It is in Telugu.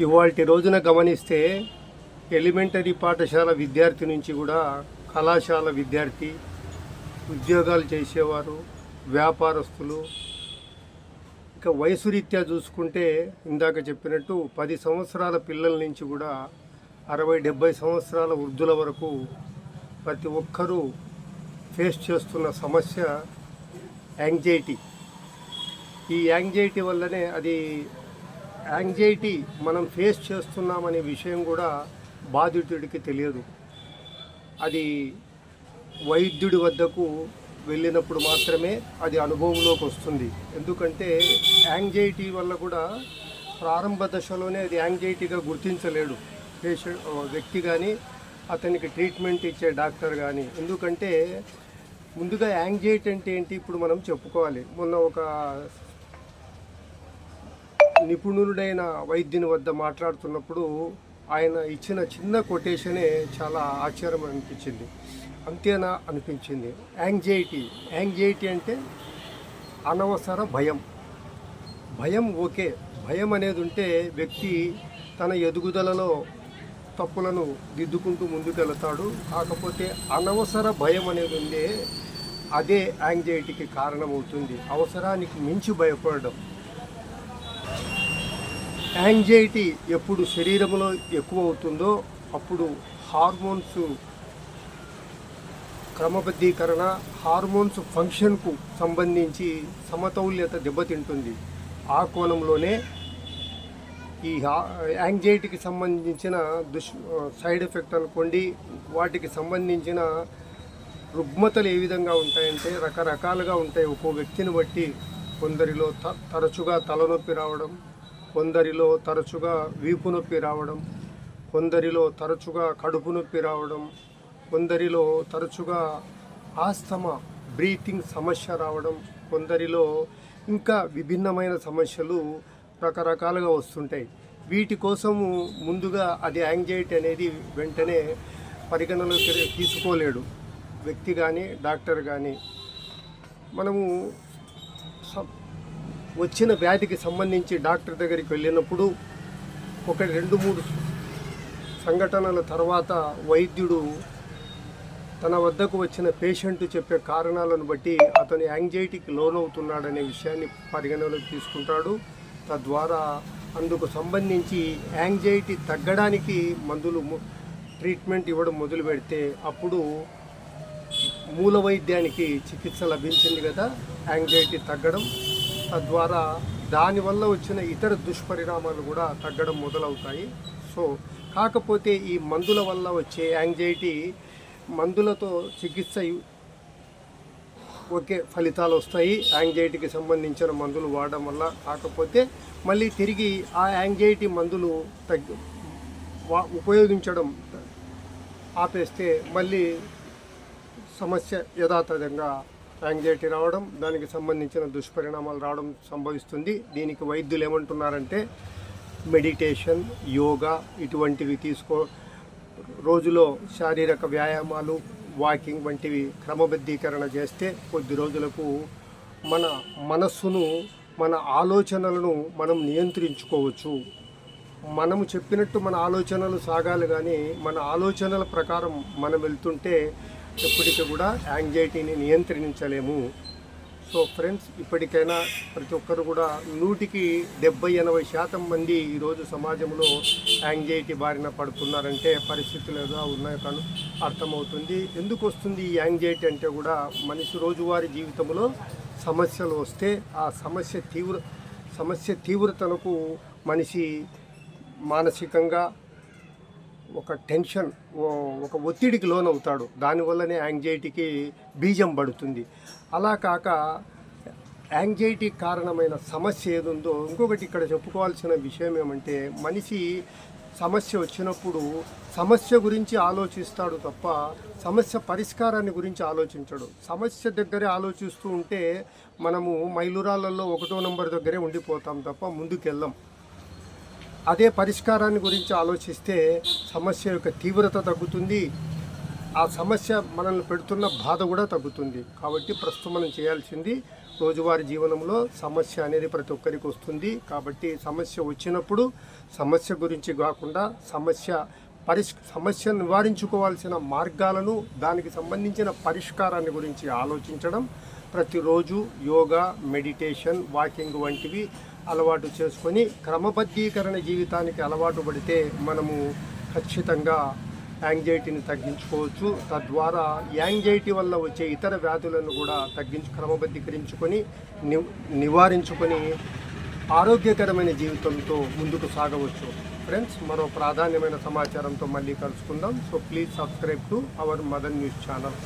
ఇవాళ రోజున గమనిస్తే ఎలిమెంటరీ పాఠశాల విద్యార్థి నుంచి కూడా కళాశాల విద్యార్థి ఉద్యోగాలు చేసేవారు వ్యాపారస్తులు. ఇక వయసు రీత్యా చూసుకుంటే ఇందాక చెప్పినట్టు పది సంవత్సరాల పిల్లల నుంచి కూడా అరవై డెబ్బై సంవత్సరాల వృద్ధుల వరకు ప్రతి ఒక్కరూ ఫేస్ చేస్తున్న సమస్య యాంగ్జైటీ. ఈ యాంగ్జైటీ వల్లనే అది యాంగ్జైటీ మనం ఫేస్ చేస్తున్నామనే విషయం కూడా బాధితుడికి తెలియదు. అది వైద్యుడి వద్దకు వెళ్ళినప్పుడు మాత్రమే అది అనుభవంలోకి వస్తుంది. ఎందుకంటే యాంగ్జైటీ వల్ల కూడా ప్రారంభ దశలోనే అది యాంగ్జైటీగా గుర్తించలేడు. పేషెంట్ వ్యక్తి కానీ అతనికి ట్రీట్మెంట్ ఇచ్చే డాక్టర్ కానీ ఎందుకంటే ముందుగా యాంగ్జైటీ అంటే ఏంటి ఇప్పుడు మనం చెప్పుకోవాలి. మొన్న ఒక నిపుణుడైన వైద్యుని వద్ద మాట్లాడుతున్నప్పుడు ఆయన ఇచ్చిన చిన్న కొటేషనే చాలా ఆశ్చర్యం అనిపించింది. అంతేనా అనిపించింది. యాంగ్జైటీ. యాంగ్జైటీ అంటే అనవసర భయం. భయం ఓకే. భయం అనేది ఉంటే వ్యక్తి తన ఎదుగుదలలో తప్పులను దిద్దుకుంటూ ముందుకెళ్తాడు. కాకపోతే అనవసర భయం అనేది ఉండే అదే యాంగ్జైటీకి కారణమవుతుంది. అవసరానికి మించి భయపడడం. యాంగ్జైటీ ఎప్పుడు శరీరంలో ఎక్కువ అవుతుందో అప్పుడు హార్మోన్స్ క్రమబద్ధీకరణ హార్మోన్స్ ఫంక్షన్కు సంబంధించి సమతౌల్యత దెబ్బతింటుంది. ఆ కోణంలోనే ఈ యాంగ్జైటీకి సంబంధించిన దుష్ సైడ్ ఎఫెక్ట్ అనుకోండి వాటికి సంబంధించిన రుగ్మతలు ఏ విధంగా ఉంటాయంటే రకరకాలుగా ఉంటాయి. ఒక్కో వ్యక్తిని బట్టి కొందరిలో త తరచుగా తలనొప్పి రావడం కొందరిలో తరచుగా వీపు నొప్పి రావడం కొందరిలో తరచుగా కడుపు నొప్పి రావడం కొందరిలో తరచుగా ఆస్తమా బ్రీతింగ్ సమస్య రావడం కొందరిలో ఇంకా విభిన్నమైన సమస్యలు రకరకాలుగా వస్తుంటాయి. వీటి కోసము ముందుగా అది యాంగ్జైటీ అనేది వెంటనే పరిగణలోకి తీసుకోలేడు. వ్యక్తి కానీ డాక్టర్ కానీ మనము వచ్చిన వ్యాధికి సంబంధించి డాక్టర్ దగ్గరికి వెళ్ళినప్పుడు ఒక రెండు మూడు సంఘటనల తర్వాత వైద్యుడు తన వద్దకు వచ్చిన పేషెంట్ చెప్పే కారణాలను బట్టి అతను యాంగ్జైటీకి లోనవుతున్నాడనే విషయాన్ని పరిగణలోకి తీసుకుంటాడు. తద్వారా అందుకు సంబంధించి యాంగ్జైటీ తగ్గడానికి మందులు ట్రీట్మెంట్ ఇవ్వడం మొదలు పెడితే అప్పుడు మూల వైద్యానికి చికిత్స లభించింది కదా. యాంగ్జైటీ తగ్గడం తద్వారా దానివల్ల వచ్చిన ఇతర దుష్పరిణామాలు కూడా తగ్గడం మొదలవుతాయి. సో కాకపోతే ఈ మందుల వల్ల వచ్చే యాంగ్జైటీ మందులతో చికిత్స ఓకే ఫలితాలు వస్తాయి. యాంగ్జైటీకి సంబంధించిన మందులు వాడడం వల్ల. కాకపోతే మళ్ళీ తిరిగి ఆ యాంగ్జైటీ మందులు తగ్గి ఉపయోగించడం ఆపేస్తే మళ్ళీ సమస్య యథాతథంగా యాంగ్జైటీ రావడం దానికి సంబంధించిన దుష్పరిణామాలు రావడం సంభవిస్తుంది. దీనికి వైద్యులు ఏమంటున్నారంటే మెడిటేషన్ యోగా ఇటువంటివి తీసుకో రోజులో శారీరక వ్యాయామాలు వాకింగ్ వంటివి క్రమబద్ధీకరణ చేస్తే కొద్ది రోజులకు మన మనస్సును మన ఆలోచనలను మనం నియంత్రించుకోవచ్చు. మనము చెప్పినట్టు మన ఆలోచనలు సాగాలి కానీ మన ఆలోచనల ప్రకారం మనం వెళ్తుంటే ఎప్పటికీ కూడా యాంగ్జైటీని నియంత్రించలేము. సో ఫ్రెండ్స్ ఇప్పటికైనా ప్రతి ఒక్కరు కూడా నూటికి డెబ్బై ఎనభై శాతం మంది ఈరోజు సమాజంలో యాంగ్జైటీ బారిన పడుతున్నారంటే పరిస్థితులు ఏదో ఉన్నాయో కానీ అర్థమవుతుంది. ఎందుకు వస్తుంది ఈ యాంగ్జైటీ అంటే కూడా మనిషి రోజువారీ జీవితంలో సమస్యలు వస్తే ఆ సమస్య తీవ్ర సమస్య తీవ్రతలకు మనిషి మానసికంగా ఒక టెన్షన్ ఒక ఒత్తిడికి లోనవుతాడు. దానివల్లనే యాంగ్జైటీకి బీజం పడుతుంది. అలా కాక యాంగ్జైటీ కారణమైన సమస్య ఏదుందో ఇంకొకటి ఇక్కడ చెప్పుకోవాల్సిన విషయం ఏమంటే మనిషి సమస్య వచ్చినప్పుడు సమస్య గురించి ఆలోచిస్తాడు తప్ప సమస్య పరిష్కారాన్ని గురించి ఆలోచించడు. సమస్య దగ్గరే ఆలోచిస్తూ ఉంటే మనము మైలురాళ్ళల్లో ఒకటో నంబర్ దగ్గరే ఉండిపోతాం తప్ప ముందుకెళ్ళం. అదే పరిష్కారాన్ని గురించి ఆలోచిస్తే సమస్య యొక్క తీవ్రత తగ్గుతుంది. ఆ సమస్య మనల్ని పెడుతున్న బాధ కూడా తగ్గుతుంది. కాబట్టి ప్రస్తుతం మనం చేయాల్సింది రోజువారీ జీవనంలో సమస్య అనేది ప్రతి ఒక్కరికి వస్తుంది. కాబట్టి సమస్య వచ్చినప్పుడు సమస్య గురించి కాకుండా సమస్య పరిష్ సమస్య నివారించుకోవాల్సిన మార్గాలను దానికి సంబంధించిన పరిష్కారాన్ని గురించి ఆలోచించడం ప్రతిరోజు యోగా మెడిటేషన్ వాకింగ్ వంటివి అలవాటు చేసుకొని క్రమబద్ధీకరణ జీవితానికి అలవాటు పడితే మనము ఖచ్చితంగా యాంగ్జైటీని తగ్గించుకోవచ్చు. తద్వారా యాంగ్జైటీ వల్ల వచ్చే ఇతర వ్యాధులను కూడా తగ్గించు క్రమబద్ధీకరించుకొని ని నివారించుకొని ఆరోగ్యకరమైన జీవితంతో ముందుకు సాగవచ్చు. ఫ్రెండ్స్ మరో ప్రాధాన్యమైన సమాచారంతో మళ్ళీ కలుసుకుందాం. So please subscribe to our mother news channel.